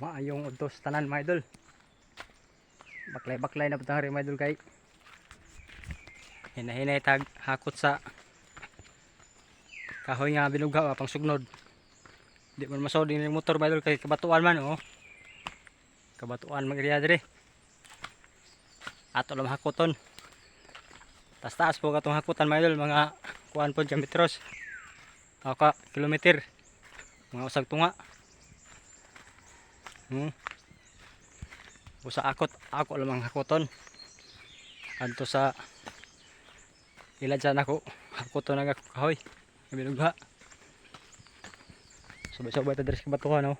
Maayong udtos tanan mga idol. Baklay-baklay na putang rin mga idol kay. Hinahinay tag hakot sa kahoy nga binuga pang sugnod. Di man masod yung motor mga idol kay kabatuan man oh. Kabatuan magriya dire. Ato lang hakoton. Tas taas po katong hakutan mga idol mga kuan po dyan metros. O ka kilometer. Mga usag tunga. Hmm. Usa akot ako lamang hakoton. Adto sa ilad sa nako hakoton nga kahoy. Bilugha. Sabay-sabay ta dres kabatuhan oh.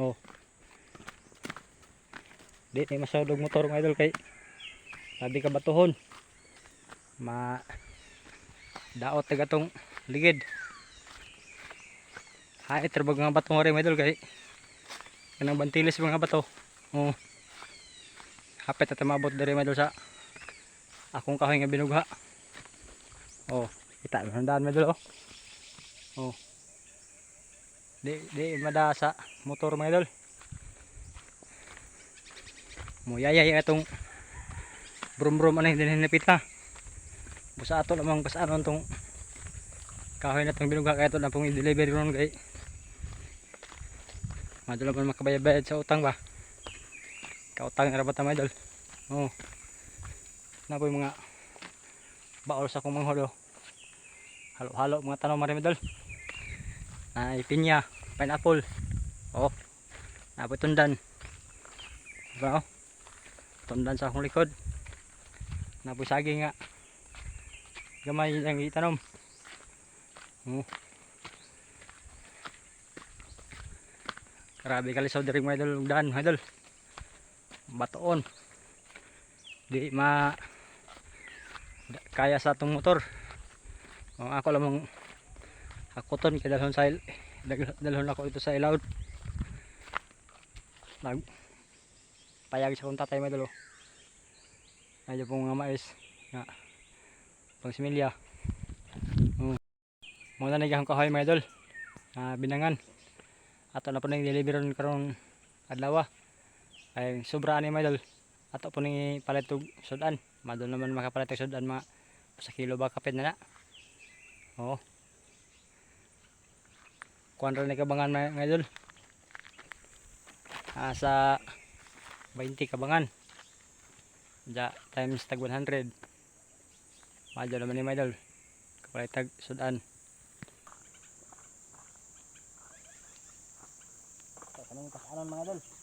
Oh. Di ni masyadong motor mga idol kay Sabi ka batuhon. Ma daot taga tong ligid. Hay trabag nga bato nga rin mga idol kay kanang bantilis mga bato. Oh. Hapit at mabot diri mga idol sa akong kahoy nga binugha. Oh, kita handaan mga idol oh. Oh. Di di mada sa motor mga idol. Mo yayay atong brum brum ano hindi hinapit na. Busa ato lamang pasanon tong kahoy na tong binugha kaya ito na pong i-deliver ron kay Madalo man makabayad-bayad sa utang ba? Kautang na mga idol. Oo. Na po yung mga baol sa kong mga holo. Halo-halo mga tanong mga idol. Ay pinya, pineapple. Oh. Na po tundan. Diba oh? Tundan sa akong likod. Na po saging nga. Gamay ang itanom. Oh. Grabe kalisaw diri mga idol ug daan mga idol. Batoon. Di ma kaya sa atong motor. O, ako lamang hakuton kay dalhon sa dalhon ako ito sa ilaw. Nag payag sa kong tatay mga idol. oh. Medyo pong nga mais nga pang similya. Oh. Muna na gihang kahoy mga idol. Ah, binangan ato na po nang deliver ron karon adlaw ay sobra ani mga ato po nang palit og sudan. Madol naman makapalit og sudan mga sa kilo ba kapit na na. Oo. Kuan ra ni kabangan mga idol. Ah, sa 20 kabangan. Ja times tag 100 madol naman ni mga idol. Kapalit tag sudan Kanang kasanan mga idol.